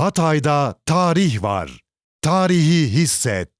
Hatay'da tarih var. Tarihi hisset.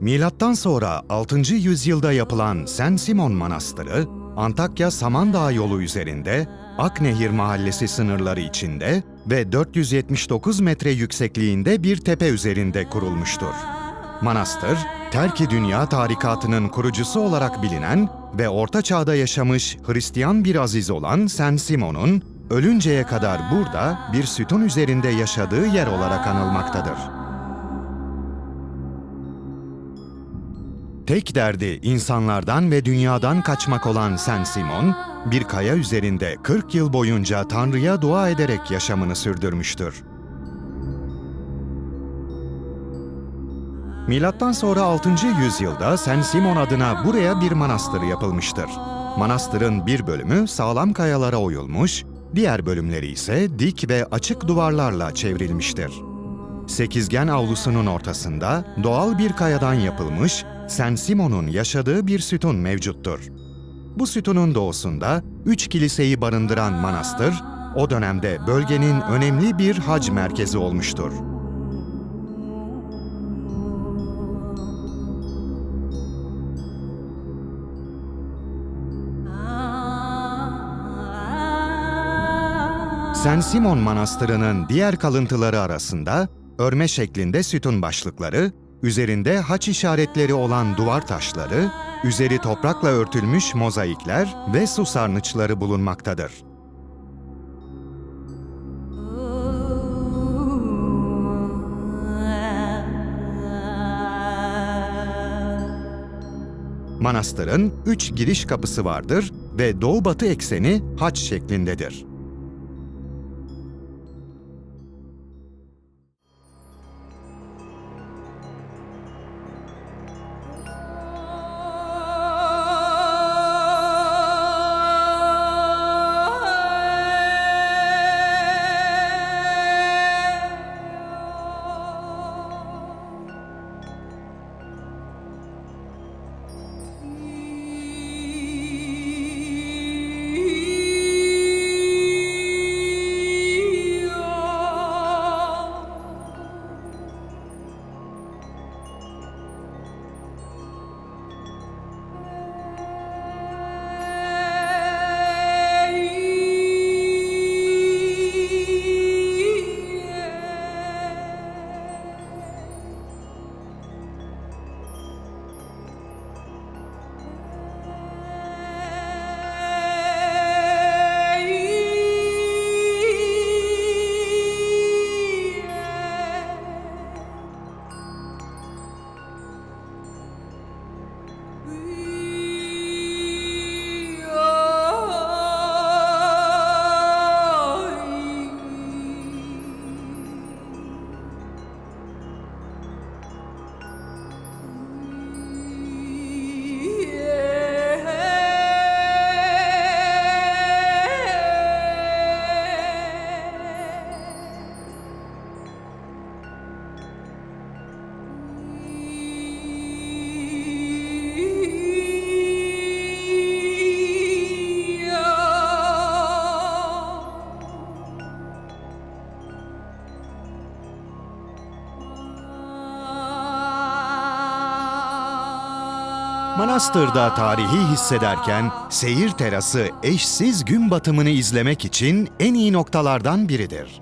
Milattan sonra 6. yüzyılda yapılan Sen Simon Manastırı, Antakya Samandağ yolu üzerinde, Aknehir mahallesi sınırları içinde ve 479 metre yüksekliğinde bir tepe üzerinde kurulmuştur. Manastır, Terki Dünya Tarikatı'nın kurucusu olarak bilinen ve Orta Çağ'da yaşamış Hristiyan bir aziz olan Sen Simon'un ölünceye kadar burada bir sütun üzerinde yaşadığı yer olarak anılmaktadır. Tek derdi insanlardan ve dünyadan kaçmak olan Sen Simon, bir kaya üzerinde 40 yıl boyunca Tanrı'ya dua ederek yaşamını sürdürmüştür. Milattan sonra 6. yüzyılda Sen Simon adına buraya bir manastır yapılmıştır. Manastırın bir bölümü sağlam kayalara oyulmuş, diğer bölümleri ise dik ve açık duvarlarla çevrilmiştir. Sekizgen avlusunun ortasında doğal bir kayadan yapılmış Sen Simon'un yaşadığı bir sütun mevcuttur. Bu sütunun doğusunda üç kiliseyi barındıran manastır, o dönemde bölgenin önemli bir hac merkezi olmuştur. Sen Simon Manastırı'nın diğer kalıntıları arasında örme şeklinde sütun başlıkları, üzerinde haç işaretleri olan duvar taşları, üzeri toprakla örtülmüş mozaikler ve su sarnıçları bulunmaktadır. Manastırın üç giriş kapısı vardır ve doğu-batı ekseni haç şeklindedir. Manastır'da tarihi hissederken seyir terası eşsiz gün batımını izlemek için en iyi noktalardan biridir.